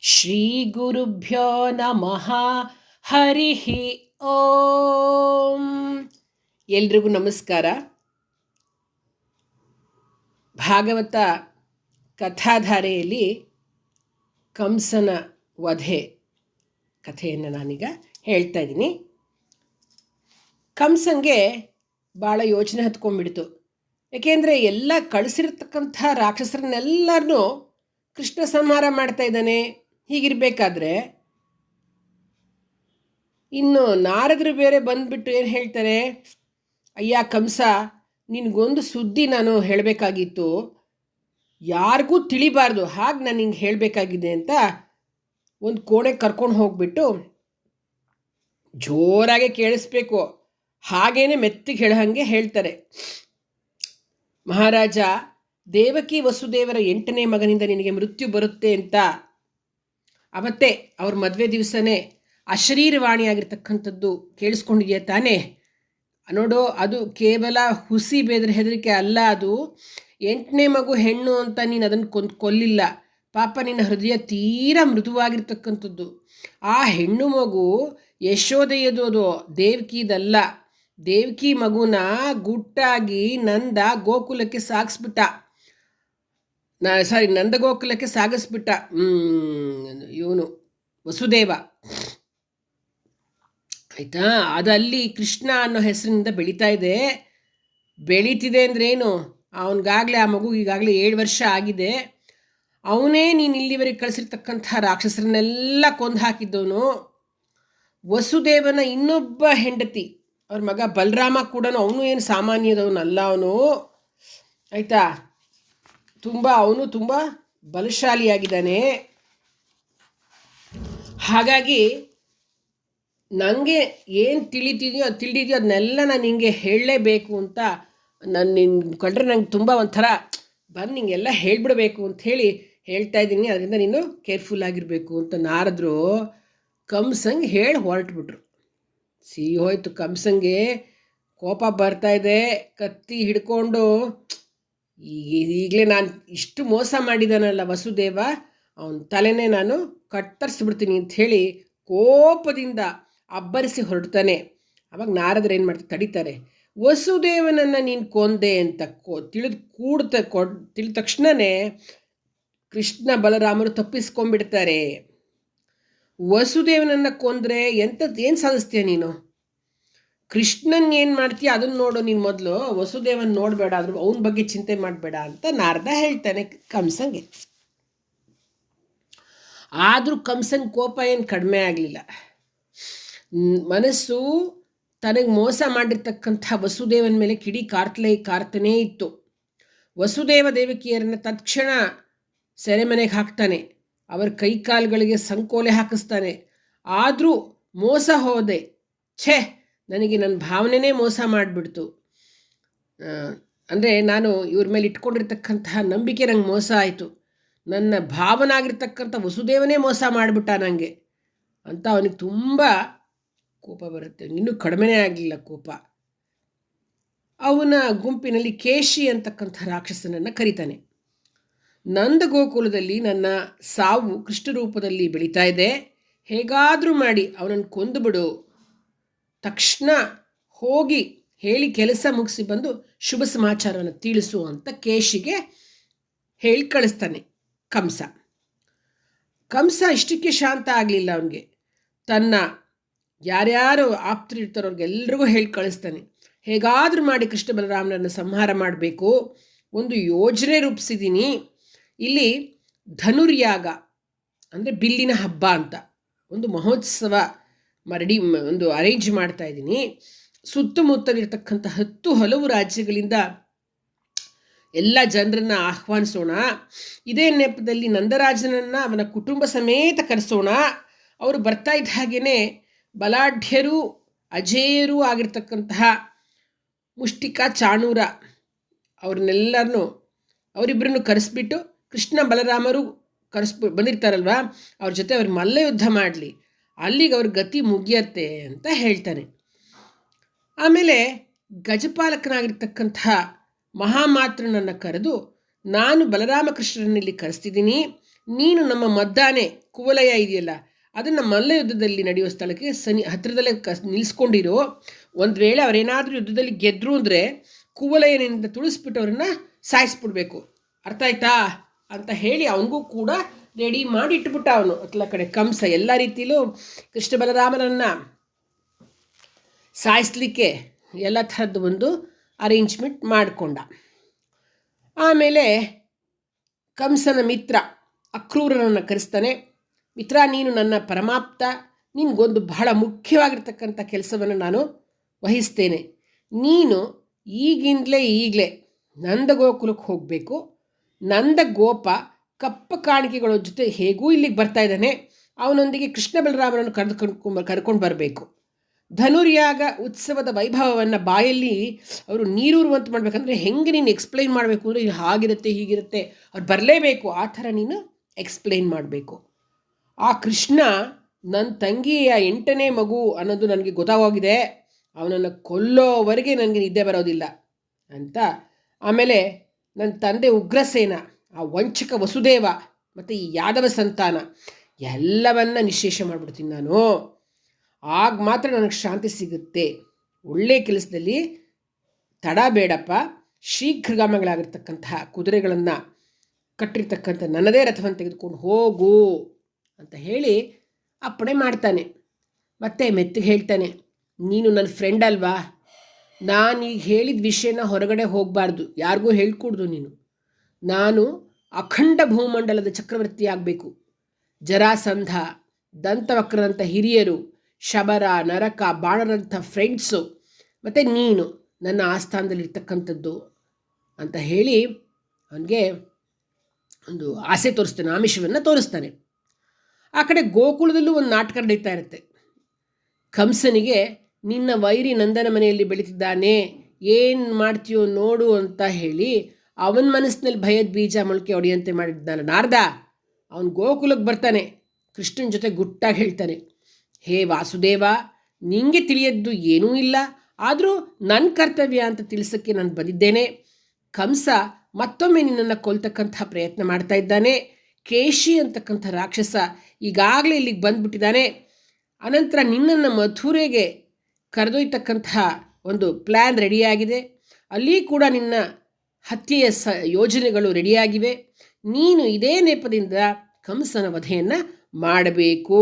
ಶ್ರೀಗುರುಭ್ಯೋ ನಮಃ ಹರಿಹಿ ಓಂ ಎಲ್ರಿಗೂ ನಮಸ್ಕಾರ. ಭಾಗವತ ಕಥಾಧಾರೆಯಲ್ಲಿ ಕಂಸನ ವಧೆ ಕಥೆಯನ್ನು ನಾನೀಗ ಹೇಳ್ತಾ ಇದ್ದೀನಿ. ಕಂಸಂಗೆ ಭಾಳ ಯೋಚನೆ ಹತ್ಕೊಂಡ್ಬಿಡ್ತು. ಏಕೆಂದರೆ ಎಲ್ಲ ಕಳಿಸಿರ್ತಕ್ಕಂಥ ರಾಕ್ಷಸರನ್ನೆಲ್ಲರನ್ನೂ ಕೃಷ್ಣ ಸಂಹಾರ ಮಾಡ್ತಾ ಇದ್ದಾನೆ. ಹೀಗಿರಬೇಕಾದ್ರೆ ಇನ್ನು ನಾರದರು ಬೇರೆ ಬಂದುಬಿಟ್ಟು ಏನು ಹೇಳ್ತಾರೆ? ಅಯ್ಯ ಕಂಸ, ನಿನಗೊಂದು ಸುದ್ದಿ ನಾನು ಹೇಳಬೇಕಾಗಿತ್ತು. ಯಾರಿಗೂ ತಿಳಿಬಾರ್ದು, ಹಾಗೆ ನಾನು ಹಿಂಗೆ ಹೇಳಬೇಕಾಗಿದೆ ಅಂತ ಒಂದು ಕೋಣೆ ಕರ್ಕೊಂಡು ಹೋಗ್ಬಿಟ್ಟು ಜೋರಾಗೆ ಕೇಳಿಸ್ಬೇಕು. ಹಾಗೇನೆ ಮೆತ್ತಿಗೆ ಹೇಳೋ ಹಾಗೆ ಹೇಳ್ತಾರೆ. ಮಹಾರಾಜ, ದೇವಕಿ ವಸುದೇವರ ಎಂಟನೇ ಮಗನಿಂದ ನಿನಗೆ ಮೃತ್ಯು ಬರುತ್ತೆ ಅಂತ ಅವತ್ತೇ ಅವ್ರ ಮದುವೆ ದಿವಸನೇ ಅಶರೀರವಾಣಿಯಾಗಿರ್ತಕ್ಕಂಥದ್ದು ಕೇಳಿಸ್ಕೊಂಡಿದೆಯಾ ತಾನೇ? ನೋಡು, ಅದು ಕೇವಲ ಹುಸಿ ಬೇದ್ರ ಹೆದರಿಕೆ ಅಲ್ಲ ಅದು. ಎಂಟನೇ ಮಗು ಹೆಣ್ಣು ಅಂತ ನೀನು ಅದನ್ನು ಕೊಂದು ಕೊಲ್ಲಿಲ್ಲ. ಪಾಪ ನಿನ್ನ ಹೃದಯ ತೀರಾ ಮೃದುವಾಗಿರ್ತಕ್ಕಂಥದ್ದು. ಆ ಹೆಣ್ಣು ಮಗು ಯಶೋದೆಯದು ಅದು, ದೇವಕಿದಲ್ಲ. ದೇವಕಿ ಮಗುನ ಗುಟ್ಟಾಗಿ ನಂದ ಗೋಕುಲಕ್ಕೆ ಸಾಗಿಸ್ಬಿಟ್ಟ ನಾ, ಸಾರಿ, ನಂದಗೋಕುಲಕ್ಕೆ ಸಾಗಿಸ್ಬಿಟ್ಟ ಇವನು ವಸುದೇವ. ಆಯಿತಾ? ಅದಲ್ಲಿ ಕೃಷ್ಣ ಅನ್ನೋ ಹೆಸರಿನಿಂದ ಬೆಳೀತಾ ಇದೆ. ಬೆಳೀತಿದೆ ಅಂದ್ರೇನು ಅವನಿಗಾಗಲೇ, ಆ ಮಗು ಈಗಾಗಲೇ ಏಳು ವರ್ಷ ಆಗಿದೆ. ಅವನೇ ನೀನು ಇಲ್ಲಿವರೆಗೆ ಕಳಿಸಿರ್ತಕ್ಕಂಥ ರಾಕ್ಷಸರನ್ನೆಲ್ಲ ಕೊಂದು ಹಾಕಿದ್ದವನು. ವಸುದೇವನ ಇನ್ನೊಬ್ಬ ಹೆಂಡತಿ, ಅವ್ರ ಮಗ ಬಲರಾಮ ಕೂಡ ಅವನು ಏನು ಸಾಮಾನ್ಯದವನಲ್ಲ ಅವನು. ಆಯಿತಾ? ತುಂಬ, ಅವನು ತುಂಬ ಬಲಶಾಲಿಯಾಗಿದ್ದಾನೆ. ಹಾಗಾಗಿ ನನಗೆ ಏನು ತಿಳಿತಿದೆಯೋ, ಅದು ತಿಳಿದಿದೆಯೋ ಅದನ್ನೆಲ್ಲ ನಾನು ಹಿಂಗೆ ಹೇಳಲೇಬೇಕು ಅಂತ ನಾನು ನಿನ್ನ ಕಂಡ್ರೆ ನಂಗೆ ತುಂಬ ಒಂಥರ ಬಂದು ನಿಂಗೆಲ್ಲ ಹೇಳಿಬಿಡಬೇಕು ಅಂತ ಹೇಳಿ ಹೇಳ್ತಾ ಇದ್ದೀನಿ. ಅದರಿಂದ ನೀನು ಕೇರ್ಫುಲ್ ಆಗಿರಬೇಕು ಅಂತ ನಾರದ್ರು ಕಂಸಂಗೆ ಹೇಳಿ ಹೊರಟ್ಬಿಟ್ರು. ಸಿಹಿ ಹೋಯ್ತು ಕಂಸಂಗೆ ಕೋಪ ಬರ್ತಾ ಇದೆ, ಕತ್ತಿ ಹಿಡ್ಕೊಂಡು ಈಗಲೇ ನಾನು ಇಷ್ಟು ಮೋಸ ಮಾಡಿದಾನಲ್ಲ ವಸುದೇವ, ಅವನ ತಲೆನೇ ನಾನು ಕತ್ತರಿಸ್ಬಿಡ್ತೀನಿ ಅಂತ ಹೇಳಿ ಕೋಪದಿಂದ ಅಬ್ಬರಿಸಿ ಹೊರಡ್ತಾನೆ. ಅವಾಗ ನಾರದ್ರು ಏನು ಮಾಡ್ತಾರೆ, ತಡಿತಾರೆ. ವಸುದೇವನನ್ನು ನೀನು ಕೊಂದೆ ಅಂತ ಕೋ, ತಿಳಿದು ಕೂಡ್ತ ಕೊಡ್ ತಿಳಿದ ತಕ್ಷಣವೇ ಕೃಷ್ಣ ಬಲರಾಮರು ತಪ್ಪಿಸ್ಕೊಂಡ್ಬಿಡ್ತಾರೆ. ವಸುದೇವನನ್ನು ಕೊಂದರೆ ಎಂಥದ್ದು ಏನು ಸಾಧಿಸ್ತೀಯ ನೀನು? ಕೃಷ್ಣನ್ ಏನು ಮಾಡ್ತೀಯ? ಅದನ್ನ ನೋಡು ನೀನು ಮೊದಲು. ವಸುದೇವನ್ ನೋಡಬೇಡ ಅದ್ರ ಅವನ ಬಗ್ಗೆ ಚಿಂತೆ ಮಾಡಬೇಡ ಅಂತ ನಾರದ ಹೇಳ್ತಾನೆ ಕಂಸಂಗೆ ಆದರೂ ಕಂಸನ್ ಕೋಪ ಏನು ಕಡಿಮೆ ಆಗಲಿಲ್ಲ. ಮನಸ್ಸು ತನಗೆ ಮೋಸ ಮಾಡಿರ್ತಕ್ಕಂಥ ವಸುದೇವನ ಮೇಲೆ ಕಿಡಿ ಕಾರ್ತ್ಲೇ ಕಾರ್ತನೇ ಇತ್ತು. ವಸುದೇವ ದೇವಕಿಯರನ್ನು ತತ್ಕ್ಷಣ ಸೆರೆಮನೆಗೆ ಹಾಕ್ತಾನೆ. ಅವರ ಕೈಕಾಲುಗಳಿಗೆ ಸಂಕೋಲೆ ಹಾಕಿಸ್ತಾನೆ. ಆದರೂ ಮೋಸ ಹೋದೆ. ಛೇ! ನನಗೆ ನನ್ನ ಭಾವನೆನೇ ಮೋಸ ಮಾಡಿಬಿಡ್ತು. ಅಂದರೆ ನಾನು ಇವ್ರ ಮೇಲೆ ಇಟ್ಕೊಂಡಿರ್ತಕ್ಕಂತಹ ನಂಬಿಕೆ ನಂಗೆ ಮೋಸ ಆಯಿತು. ನನ್ನ ಭಾವನಾಗಿರ್ತಕ್ಕಂಥ ವಸುದೇವನೇ ಮೋಸ ಮಾಡಿಬಿಟ್ಟ ನನಗೆ ಅಂತ ಅವನಿಗೆ ತುಂಬ ಕೋಪ ಬರುತ್ತೆ. ಇನ್ನೂ ಕಡಿಮೆನೇ ಆಗಲಿಲ್ಲ ಕೋಪ. ಅವನ ಗುಂಪಿನಲ್ಲಿ ಕೇಶಿ ಅಂತಕ್ಕಂಥ ರಾಕ್ಷಸನನ್ನು ಕರೀತಾನೆ. ನಂದ ಗೋಕುಲದಲ್ಲಿ ನನ್ನ ಸಾವು ಕೃಷ್ಣ ರೂಪದಲ್ಲಿ ಬೆಳೀತಾ ಇದೆ. ಹೇಗಾದರೂ ಮಾಡಿ ಅವನನ್ನು ಕೊಂದುಬಿಡು ತಕ್ಷಣ ಹೋಗಿ ಹೇಳಿ ಕೆಲಸ ಮುಗಿಸಿ ಬಂದು ಶುಭ ಸಮಾಚಾರವನ್ನು ತಿಳಿಸು ಅಂತ ಕೇಶಿಗೆ ಹೇಳಿ ಕಳಿಸ್ತಾನೆ ಕಂಸ. ಕಂಸ ಇಷ್ಟಕ್ಕೆ ಶಾಂತ ಆಗಲಿಲ್ಲ ಅವನಿಗೆ. ತನ್ನ ಯಾರ್ಯಾರು ಆಪ್ತರಿರ್ತಾರೋ ಅವ್ರಿಗೆಲ್ರಿಗೂ ಹೇಳಿ ಕಳಿಸ್ತಾನೆ. ಹೇಗಾದರೂ ಮಾಡಿ ಕೃಷ್ಣ ಬಲರಾಮನನ್ನು ಸಂಹಾರ ಮಾಡಬೇಕು. ಒಂದು ಯೋಜನೆ ರೂಪಿಸಿದ್ದೀನಿ. ಇಲ್ಲಿ ಧನುರ್ಯಾಗ ಅಂದರೆ ಬಿಲ್ಲಿನ ಹಬ್ಬ ಅಂತ. ಒಂದು ಮಹೋತ್ಸವ ಮರಡಿ ಒಂದು ಅರೇಂಜ್ ಮಾಡ್ತಾ ಇದ್ದೀನಿ. ಸುತ್ತಮುತ್ತಲಿರ್ತಕ್ಕಂಥ ಹತ್ತು ಹಲವು ರಾಜ್ಯಗಳಿಂದ ಎಲ್ಲ ಜನರನ್ನು ಆಹ್ವಾನಿಸೋಣ. ಇದೇ ನೆಪದಲ್ಲಿ ನಂದರಾಜನನ್ನು ಅವನ ಕುಟುಂಬ ಸಮೇತ ಕರೆಸೋಣ. ಅವರು ಬರ್ತಾ ಇದ್ದ ಹಾಗೇನೆ ಬಲಾಢ್ಯರು, ಅಜೇಯರೂ ಆಗಿರ್ತಕ್ಕಂತಹ ಮುಷ್ಟಿಕಾ ಚಾಣೂರ ಅವ್ರನ್ನೆಲ್ಲರನ್ನು ಅವರಿಬ್ಬರನ್ನು ಕರೆಸ್ಬಿಟ್ಟು ಕೃಷ್ಣ ಬಲರಾಮರು ಕರೆಸ್ಬಿ, ಬಂದಿರ್ತಾರಲ್ವ? ಅವ್ರ ಜೊತೆ ಅವ್ರ ಮಲ್ಲ ಯುದ್ಧ ಮಾಡಲಿ. ಅಲ್ಲಿಗೆ ಅವ್ರ ಗತಿ ಮುಗಿಯತ್ತೆ ಅಂತ ಹೇಳ್ತಾನೆ ಆಮೇಲೆ ಗಜಪಾಲಕನಾಗಿರ್ತಕ್ಕಂತಹ ಮಹಾಮಾತೃನನ್ನು ಕರೆದು, ನಾನು ಬಲರಾಮಕೃಷ್ಣರನ್ನಿಲ್ಲಿ ಕರೆಸ್ತಿದ್ದೀನಿ. ನೀನು ನಮ್ಮ ಮದ್ದಾನೆ ಕುವಲಯ ಇದೆಯಲ್ಲ, ಅದನ್ನು ಮಲ್ಲ ಯುದ್ಧದಲ್ಲಿ ನಡೆಯುವ ಸ್ಥಳಕ್ಕೆ ಸನಿ, ಹತ್ತಿರದಲ್ಲೇ ಕ ನಿಲ್ಲಿಸ್ಕೊಂಡಿರೋ ಒಂದು ವೇಳೆ ಅವರೇನಾದರೂ ಯುದ್ಧದಲ್ಲಿ ಗೆದ್ದರು ಅಂದರೆ ಕುವಲಯನಿಂದ ತುಳಿಸ್ಬಿಟ್ಟು ಅವ್ರನ್ನ ಸಾಯಿಸ್ಬಿಡ್ಬೇಕು. ಅರ್ಥ ಆಯ್ತಾ? ಅಂತ ಹೇಳಿ ಅವನಿಗೂ ಕೂಡ ರೆಡಿ ಮಾಡಿ ಇಟ್ಬಿಟ್ಟ ಅವನು. ಅತ್ಲ ಕಡೆ ಕಂಸ ಎಲ್ಲ ರೀತಿಯಲ್ಲೂ ಕೃಷ್ಣ ಬಲರಾಮನನ್ನು ಸಾಯಿಸ್ಲಿಕ್ಕೆ ಎಲ್ಲ ಥರದ್ದು ಒಂದು ಅರೇಂಜ್ಮೆಂಟ್ ಮಾಡಿಕೊಂಡ. ಆಮೇಲೆ ಕಂಸನ ಮಿತ್ರ ಅಕ್ರೂರನನ್ನು ಕರೆಸ್ತಾನೆ, ಮಿತ್ರ, ನೀನು ನನ್ನ ಪರಮಾಪ್ತ, ನಿನಗೊಂದು ಬಹಳ ಮುಖ್ಯವಾಗಿರ್ತಕ್ಕಂಥ ಕೆಲಸವನ್ನು ನಾನು ವಹಿಸ್ತೇನೆ. ನೀನು ಈಗಿಂದಲೇ ಈಗಲೇ ನಂದಗೋಕುಲಕ್ಕೆ ಹೋಗಬೇಕು. ನಂದ ಗೋಪ ಕಪ್ಪ ಕಾಣಿಕೆಗಳ ಜೊತೆ ಹೇಗೂ ಇಲ್ಲಿಗೆ ಬರ್ತಾ ಇದ್ದಾನೆ, ಅವನೊಂದಿಗೆ ಕೃಷ್ಣ ಬಲರಾಮನನ್ನು ಕರೆದುಕೊಂಡು ಕರ್ಕೊಂಡು ಬರಬೇಕು. ಧನುರ್ಯಾಗ ಉತ್ಸವದ ವೈಭವವನ್ನು ಬಾಯಲ್ಲಿ ಅವರು ನೀರೂರುವಂತ ಮಾಡಬೇಕಂದ್ರೆ ಹೆಂಗೆ ನೀನು ಎಕ್ಸ್ಪ್ಲೈನ್ ಮಾಡಬೇಕು ಅಂದರೆ ಇದು ಹಾಗಿರುತ್ತೆ, ಹೀಗಿರುತ್ತೆ, ಅವ್ರು ಬರಲೇಬೇಕು, ಆ ಥರ ನೀನು ಎಕ್ಸ್ಪ್ಲೈನ್ ಮಾಡಬೇಕು. ಆ ಕೃಷ್ಣ, ನನ್ನ ತಂಗಿಯ ಎಂಟನೇ ಮಗು ಅನ್ನೋದು ನನಗೆ ಗೊತ್ತಾಗೋಗಿದೆ, ಅವನನ್ನು ಕೊಲ್ಲೋವರೆಗೆ ನನಗೆ ನಿದ್ದೆ ಬರೋದಿಲ್ಲ ಅಂತ. ಆಮೇಲೆ ನನ್ನ ತಂದೆ ಉಗ್ರಸೇನ ಆ ವಂಚಕ ವಸುದೇವ ಮತ್ತು ಈ ಯಾದವ ಸಂತಾನ, ಎಲ್ಲವನ್ನ ನಿಶೇಷ ಮಾಡಿಬಿಡ್ತೀನಿ ನಾನು. ಆಗ ಮಾತ್ರ ನನಗೆ ಶಾಂತಿ ಸಿಗುತ್ತೆ. ಒಳ್ಳೆ ಕೆಲಸದಲ್ಲಿ ತಡ ಬೇಡಪ್ಪ. ಶೀಘ್ರಗಾಮಗಳಾಗಿರ್ತಕ್ಕಂತಹ ಕುದುರೆಗಳನ್ನು ಕಟ್ಟಿರ್ತಕ್ಕಂಥ ನನ್ನದೇ ರಥವನ್ನು ತೆಗೆದುಕೊಂಡು ಹೋಗು ಅಂತ ಹೇಳಿ ಅಪ್ಪಣೆ ಮಾಡ್ತಾನೆ. ಮತ್ತೆ ಮೆತ್ತಿಗೆ ಹೇಳ್ತಾನೆ, ನೀನು ನನ್ನ ಫ್ರೆಂಡ್ ಅಲ್ವಾ? ನಾನು ಈಗ ಹೇಳಿದ ವಿಷಯನ ಹೊರಗಡೆ ಹೋಗಬಾರ್ದು. ಯಾರಿಗೂ ಹೇಳ್ಕೊಡ್ದು ನೀನು. ನಾನು ಅಖಂಡ ಭೂಮಂಡಲದ ಚಕ್ರವರ್ತಿ ಆಗಬೇಕು. ಜರಾಸಂಧ, ದಂತವಕ್ರದಂಥ ಹಿರಿಯರು, ಶಬರ, ನರಕ, ಬಾಣರಂಥ ಫ್ರೆಂಡ್ಸು ಮತ್ತು ನೀನು ನನ್ನ ಆಸ್ಥಾನದಲ್ಲಿರ್ತಕ್ಕಂಥದ್ದು ಅಂತ ಹೇಳಿ ಅವನಿಗೆ ಒಂದು ಆಸೆ ತೋರಿಸ್ತಾನೆ, ಆಮಿಷವನ್ನು ತೋರಿಸ್ತಾನೆ. ಆ ಕಡೆ ಗೋಕುಲದಲ್ಲೂ ಒಂದು ನಾಟಕ ನಡೀತಾ ಇರುತ್ತೆ. ಕಂಸನಿಗೆ, ನಿನ್ನ ವೈರಿ ನಂದನ ಮನೆಯಲ್ಲಿ ಬೆಳೀತಿದ್ದಾನೆ, ಏನು ಮಾಡ್ತೀಯೋ ನೋಡು ಅಂತ ಹೇಳಿ ಅವನ ಮನಸ್ಸಿನಲ್ಲಿ ಭಯದ ಬೀಜ ಮೊಳಕೆ ಹೊಡೆಯಂತೆ ಮಾಡಿದ್ದಾನೆ ನಾರ್ದ. ಅವನು ಗೋಕುಲಕ್ಕೆ ಬರ್ತಾನೆ. ಕೃಷ್ಣನ ಜೊತೆ ಗುಟ್ಟಾಗಿ ಹೇಳ್ತಾನೆ, ಹೇ ವಾಸುದೇವ, ನಿಂಗೆ ತಿಳಿಯದ್ದು ಏನೂ ಇಲ್ಲ. ಆದರೂ ನನ್ನ ಕರ್ತವ್ಯ ಅಂತ ತಿಳಿಸೋಕ್ಕೆ ನಾನು ಬಂದಿದ್ದೇನೆ. ಕಂಸ ಮತ್ತೊಮ್ಮೆ ನಿನ್ನನ್ನು ಕೊಲ್ತಕ್ಕಂಥ ಪ್ರಯತ್ನ ಮಾಡ್ತಾ ಇದ್ದಾನೆ. ಕೇಶಿ ಅಂತಕ್ಕಂಥ ರಾಕ್ಷಸ ಈಗಾಗಲೇ ಇಲ್ಲಿಗೆ ಬಂದುಬಿಟ್ಟಿದ್ದಾನೆ ಅನಂತರ ನಿನ್ನನ್ನು ಮಥುರೆಗೆ ಕರೆದೊಯ್ತಕ್ಕಂತಹ ಒಂದು ಪ್ಲ್ಯಾನ್ ರೆಡಿಯಾಗಿದೆ ಅಲ್ಲಿ ಕೂಡ ನಿನ್ನ ಹತ್ಯೆಯ ಸ ಯೋಜನೆಗಳು ರೆಡಿಯಾಗಿವೆ. ನೀನು ಇದೇ ನೆಪದಿಂದ ಕಂಸನ ವಧೆಯನ್ನು ಮಾಡಬೇಕು.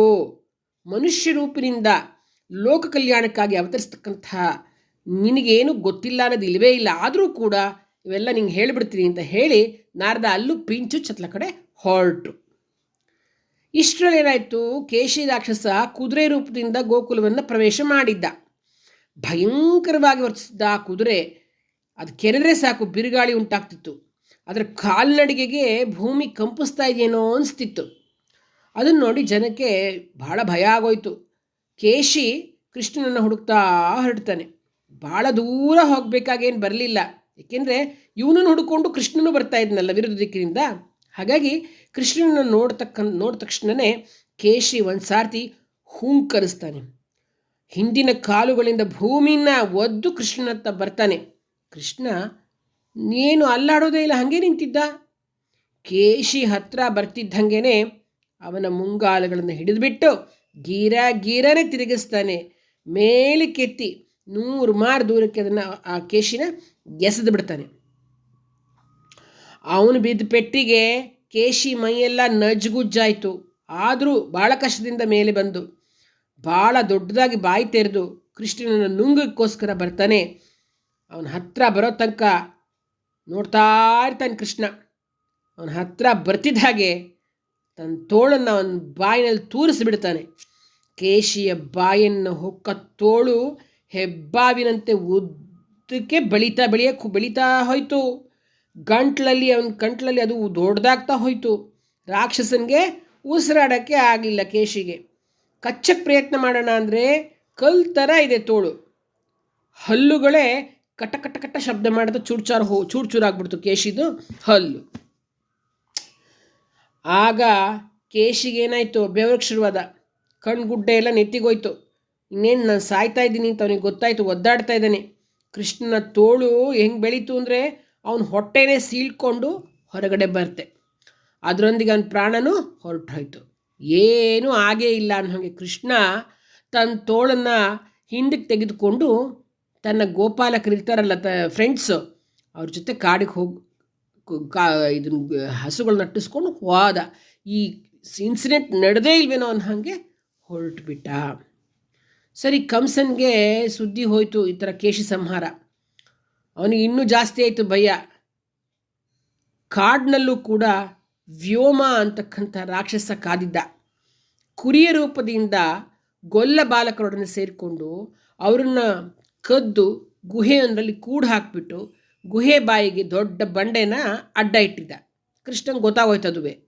ಮನುಷ್ಯ ರೂಪಿನಿಂದ ಲೋಕ ಕಲ್ಯಾಣಕ್ಕಾಗಿ ಅವತರಿಸ್ತಕ್ಕಂತಹ ನಿನಗೇನು ಗೊತ್ತಿಲ್ಲ ಅನ್ನೋದು ಇಲ್ಲವೇ ಇಲ್ಲ. ಆದರೂ ಕೂಡ ಇವೆಲ್ಲ ನಿಂಗೆ ಹೇಳಿಬಿಡ್ತೀನಿ ಅಂತ ಹೇಳಿ ನಾರದ ಅಲ್ಲೂ ಪಿಂಚು ಚತ್ಲ ಕಡೆ ಹೊರಟು. ಇಷ್ಟರಲ್ಲಿ ಏನಾಯಿತು? ಕೇಶಿ ರಾಕ್ಷಸ ಕುದುರೆ ರೂಪದಿಂದ ಗೋಕುಲವನ್ನು ಪ್ರವೇಶ ಮಾಡಿದ್ದ. ಭಯಂಕರವಾಗಿ ವರ್ತಿಸಿದ್ದ ಆ ಕುದುರೆ ಅದು ಕೆರೆದ್ರೆ ಸಾಕು, ಬಿರುಗಾಳಿ ಉಂಟಾಗ್ತಿತ್ತು. ಅದರ ಕಾಲ್ನಡಿಗೆಗೆ ಭೂಮಿ ಕಂಪಿಸ್ತಾ ಇದೆಯೇನೋ ಅನಿಸ್ತಿತ್ತು. ಅದನ್ನು ನೋಡಿ ಜನಕ್ಕೆ ಬಹಳ ಭಯ ಆಗೋಯ್ತು. ಕೇಶಿ ಕೃಷ್ಣನನ್ನು ಹುಡುಕ್ತಾ ಹೊರಡ್ತಾನೆ. ಭಾಳ ದೂರ ಹೋಗಬೇಕಾಗೇನು ಬರಲಿಲ್ಲ. ಏಕೆಂದರೆ ಇವನನ್ನು ಹುಡುಕೊಂಡು ಕೃಷ್ಣನು ಬರ್ತಾ ಇದ್ನಲ್ಲ ವಿರುದ್ಧ ದಿಕ್ಕಿನಿಂದ ಹಾಗಾಗಿ ಕೃಷ್ಣನನ್ನು ನೋಡ್ತಕ್ಕ ನೋಡಿದ ತಕ್ಷಣವೇ ಕೇಶಿ ಒಂದು ಸಾರ್ತಿ ಹೂಂಕರಿಸ್ತಾನೆ. ಹಿಂದಿನ ಕಾಲುಗಳಿಂದ ಭೂಮಿನ ಒದ್ದು ಕೃಷ್ಣನತ್ತ ಬರ್ತಾನೆ. ಕೃಷ್ಣ, ನೀನು ಅಲ್ಲಾಡೋದೇ ಇಲ್ಲ, ಹಾಗೆ ನಿಂತಿದ್ದ? ಕೇಶಿ ಹತ್ರ ಬರ್ತಿದ್ದಂಗೆ ಅವನ ಮುಂಗಾಲುಗಳನ್ನು ಹಿಡಿದುಬಿಟ್ಟು ಗೀರ ಗೀರನೇ ತಿರುಗಿಸ್ತಾನೆ. ಮೇಲೆ ಕೆತ್ತಿ ನೂರು ಮಾರು ದೂರಕ್ಕೆ ಅದನ್ನು ಆ ಕೇಶಿನ ಎಸೆದು ಬಿಡ್ತಾನೆ. ಅವನು ಬಿದ್ದ ಪೆಟ್ಟಿಗೆ ಕೇಶಿ ಮೈಯೆಲ್ಲ ನಜ್ಗುಜ್ಜಾಯಿತು. ಆದರೂ ಭಾಳ ಕಷ್ಟದಿಂದ ಮೇಲೆ ಬಂದು ಭಾಳ ದೊಡ್ಡದಾಗಿ ಬಾಯಿ ತೆರೆದು ಕೃಷ್ಣನ ನುಂಗಕ್ಕೋಸ್ಕರ ಬರ್ತಾನೆ. ಅವನ ಹತ್ರ ಬರೋ ತನಕ ನೋಡ್ತಾ ಇರ್ತಾನೆ ಕೃಷ್ಣ. ಅವನ ಹತ್ರ ಬರ್ತಿದ್ದ ಹಾಗೆ ತನ್ನ ತೋಳನ್ನು ಅವನ ಬಾಯಿನಲ್ಲಿ ತೂರಿಸಿಬಿಡ್ತಾನೆ. ಕೇಶಿಯ ಬಾಯನ್ನು ಹೊಕ್ಕ ತೋಳು ಹೆಬ್ಬಾವಿನಂತೆ ಉದ್ದಕ್ಕೆ ಬೆಳೀತಾ ಬೆಳೆಯಕ್ಕೆ ಬೆಳೀತಾ ಹೋಯಿತು. ಗಂಟ್ಲಲ್ಲಿ ಅವನ ಗಂಟ್ಲಲ್ಲಿ ಅದು ದೊಡ್ಡದಾಗ್ತಾ ಹೋಯಿತು. ರಾಕ್ಷಸನಿಗೆ ಉಸಿರಾಡೋಕ್ಕೆ ಆಗಲಿಲ್ಲ ಕೇಶಿಗೆ. ಕಚ್ಚಕ್ಕೆ ಪ್ರಯತ್ನ ಮಾಡೋಣ ಅಂದರೆ ಕಲ್ ಥರ ಇದೆ ತೋಳು. ಹಲ್ಲುಗಳೇ ಕಟ ಕಟ ಕಟ್ಟ ಶಬ್ದ ಮಾಡಿದ ಚೂರ್ಚಾರು ಹೋ ಚೂರು ಆಗ್ಬಿಡ್ತು ಕೇಶಿದು ಹಲ್ಲು. ಆಗ ಕೇಶಿಗೆ ಏನಾಯಿತು? ಬೆವರಿಗೆ ಶುರುವಾದ. ಕಣ್ಗುಡ್ಡೆ ಎಲ್ಲ ನೆತ್ತಿಗೋಯ್ತು. ಇನ್ನೇನು ನಾನು ಸಾಯ್ತಾ ಇದ್ದೀನಿ ಅಂತ ಅವನಿಗೆ ಗೊತ್ತಾಯಿತು, ಒದ್ದಾಡ್ತಾ ಇದ್ದಾನೆ. ಕೃಷ್ಣನ ತೋಳು ಹೆಂಗೆ ಬೆಳೀತು ಅಂದರೆ ಅವನ ಹೊಟ್ಟೆನೇ ಸೀಳ್ಕೊಂಡು ಹೊರಗಡೆ ಬರ್ತೆ. ಅದರೊಂದಿಗೆ ಅವನ ಪ್ರಾಣನೂ ಹೊರಟೋಯ್ತು. ಏನೂ ಆಗೇ ಇಲ್ಲ ಅನ್ನೋಂಗೆ ಕೃಷ್ಣ ತನ್ನ ತೋಳನ್ನು ಹಿಂದಕ್ಕೆ ತೆಗೆದುಕೊಂಡು ತನ್ನ ಗೋಪಾಲಕರು ಇರ್ತಾರಲ್ಲ ತ ಫ್ರೆಂಡ್ಸು ಅವ್ರ ಜೊತೆ ಕಾಡಿಗೆ ಹೋಗಿ, ಕಾ ಇದನ್ನು ಹಸುಗಳನ್ನ ನಟ್ಟಿಸ್ಕೊಂಡು ಹೋದ. ಈ ಇನ್ಸಿಡೆಂಟ್ ನಡೆದೇ ಇಲ್ವೇನೋ ಅನ್ನೋ ಹಾಗೆ ಹೊರಟುಬಿಟ್ಟ. ಸರಿ, ಕಂಸನ್ಗೆ ಸುದ್ದಿ ಹೋಯಿತು ಈ ಥರ ಕೇಶಿ ಸಂಹಾರ. ಅವನಿಗೆ ಇನ್ನೂ ಜಾಸ್ತಿ ಆಯಿತು ಭಯ. ಕಾಡಿನಲ್ಲೂ ಕೂಡ ವ್ಯೋಮ ಅಂತಕ್ಕಂಥ ರಾಕ್ಷಸ ಕಾದಿದ್ದ. ಕುರಿಯ ರೂಪದಿಂದ ಗೊಲ್ಲ ಬಾಲಕರೊಡನೆ ಸೇರಿಕೊಂಡು ಅವರನ್ನ ಕದ್ದು ಗುಹೆಯೊಂದರಲ್ಲಿ ಕೂಡು ಹಾಕಿಬಿಟ್ಟು ಗುಹೆ ಬಾಯಿಗೆ ದೊಡ್ಡ ಬಂಡೆನ ಅಡ್ಡ ಇಟ್ಟಿದ್ದ. ಕೃಷ್ಣನ್ ಗೊತ್ತಾಗೋಯ್ತದುವೆ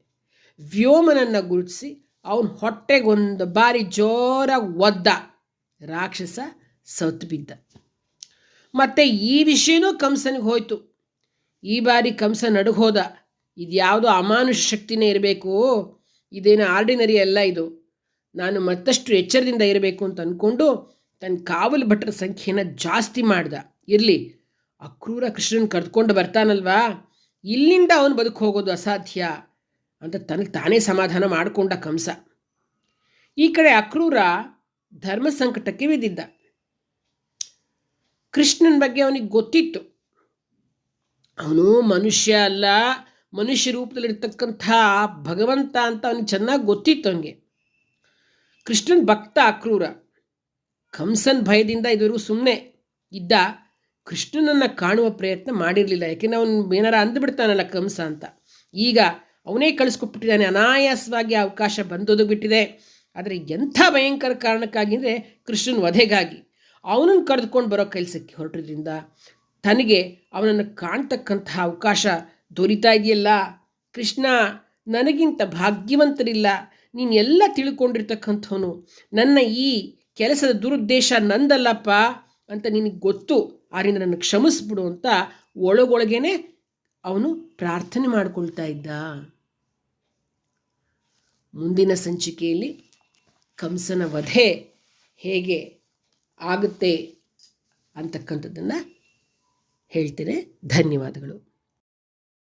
ವ್ಯೋಮನನ್ನು ಗುರುತಿಸಿ ಅವನ ಹೊಟ್ಟೆಗೊಂದು ಬಾರಿ ಜೋರಾಗಿ ಒದ್ದ. ರಾಕ್ಷಸ ಸತ್ತು ಬಿದ್ದ. ಮತ್ತು ಈ ವಿಷಯನೂ ಕಂಸನಿಗೆ ಹೋಯ್ತು. ಈ ಬಾರಿ ಕಂಸ ನಡುಗೋದ ಇದು ಯಾವುದೋ ಅಮಾನುಷ ಶಕ್ತಿನೇ ಇರಬೇಕು. ಇದೇನು ಆರ್ಡಿನರಿ ಅಲ್ಲ ಇದು. ನಾನು ಮತ್ತಷ್ಟು ಎಚ್ಚರದಿಂದ ಇರಬೇಕು ಅಂತ ಅಂದ್ಕೊಂಡು ತನ್ನ ಕಾವಲು ಭಟ್ರ ಸಂಖ್ಯೆನ ಜಾಸ್ತಿ ಮಾಡ್ದ. ಇರಲಿ ಅಕ್ರೂರ ಕೃಷ್ಣನ್ ಕರೆದುಕೊಂಡು ಬರ್ತಾನಲ್ವಾ? ಇಲ್ಲಿಂದ ಅವನು ಬದುಕು ಹೋಗೋದು ಅಸಾಧ್ಯ ಅಂತ ತನಗೆ ತಾನೇ ಸಮಾಧಾನ ಮಾಡಿಕೊಂಡ ಕಂಸ. ಈ ಕಡೆ ಅಕ್ರೂರ ಧರ್ಮ ಸಂಕಟಕ್ಕೆ ಬಿದ್ದಿದ್ದ. ಕೃಷ್ಣನ ಬಗ್ಗೆ ಅವನಿಗೆ ಗೊತ್ತಿತ್ತು. ಅವನು ಮನುಷ್ಯ ಅಲ್ಲ, ಮನುಷ್ಯ ರೂಪದಲ್ಲಿರ್ತಕ್ಕಂಥ ಭಗವಂತ ಅಂತ ಅವನಿಗೆ ಚೆನ್ನಾಗಿ ಗೊತ್ತಿತ್ತು ಅವನಿಗೆ. ಕೃಷ್ಣನ್ ಭಕ್ತ ಅಕ್ರೂರ ಕಂಸನ್ ಭಯದಿಂದ ಇದುವರೆಗೂ ಸುಮ್ಮನೆ ಇದ್ದ ಕೃಷ್ಣನನ್ನು ಕಾಣುವ ಪ್ರಯತ್ನ ಮಾಡಿರಲಿಲ್ಲ. ಯಾಕೆಂದ್ರೆ ಅವನು ಏನಾರ ಅಂದ್ಬಿಡ್ತಾನಲ್ಲ ಕಂಸ ಅಂತ. ಈಗ ಅವನೇ ಕಳಿಸ್ಕೊಟ್ಬಿಟ್ಟಿದ್ದಾನೆ. ಅನಾಯಾಸವಾಗಿ ಅವಕಾಶ ಬಂದೋದು ಬಿಟ್ಟಿದೆ ಆದರೆ ಎಂಥ ಭಯಂಕರ ಕಾರಣಕ್ಕಾಗಿ ಅಂದರೆ ಕೃಷ್ಣನ ವಧೆಗಾಗಿ. ಅವನನ್ನು ಕರೆದುಕೊಂಡು ಬರೋ ಕೆಲಸಕ್ಕೆ ಹೊರಟಿದ್ರಿಂದ ತನಗೆ ಅವನನ್ನು ಕಾಣ್ತಕ್ಕಂತಹ ಅವಕಾಶ ದೊರೀತಾ ಇದೆಯಲ್ಲ. ಕೃಷ್ಣ, ನನಗಿಂತ ಭಾಗ್ಯವಂತರಿಲ್ಲ. ನೀನೆಲ್ಲ ತಿಳ್ಕೊಂಡಿರ್ತಕ್ಕಂಥವನು. ನನ್ನ ಈ ಕೆಲಸದ ದುರುದ್ದೇಶ ನಂದಲ್ಲಪ್ಪ ಅಂತ ನಿನಗೆ ಗೊತ್ತು. ಆದ್ರಿಂದ ನನ್ನ ಕ್ಷಮಿಸ್ಬಿಡು ಅಂತ ಒಳಗೊಳಗೇನೆ ಅವನು ಪ್ರಾರ್ಥನೆ ಮಾಡಿಕೊಳ್ತಾ ಇದ್ದ. ಮುಂದಿನ ಸಂಚಿಕೆಯಲ್ಲಿ ಕಂಸನ ವಧೆ ಹೇಗೆ ಆಗುತ್ತೆ ಅಂತಕ್ಕಂಥದ್ದನ್ನು ಹೇಳ್ತೇನೆ. ಧನ್ಯವಾದಗಳು.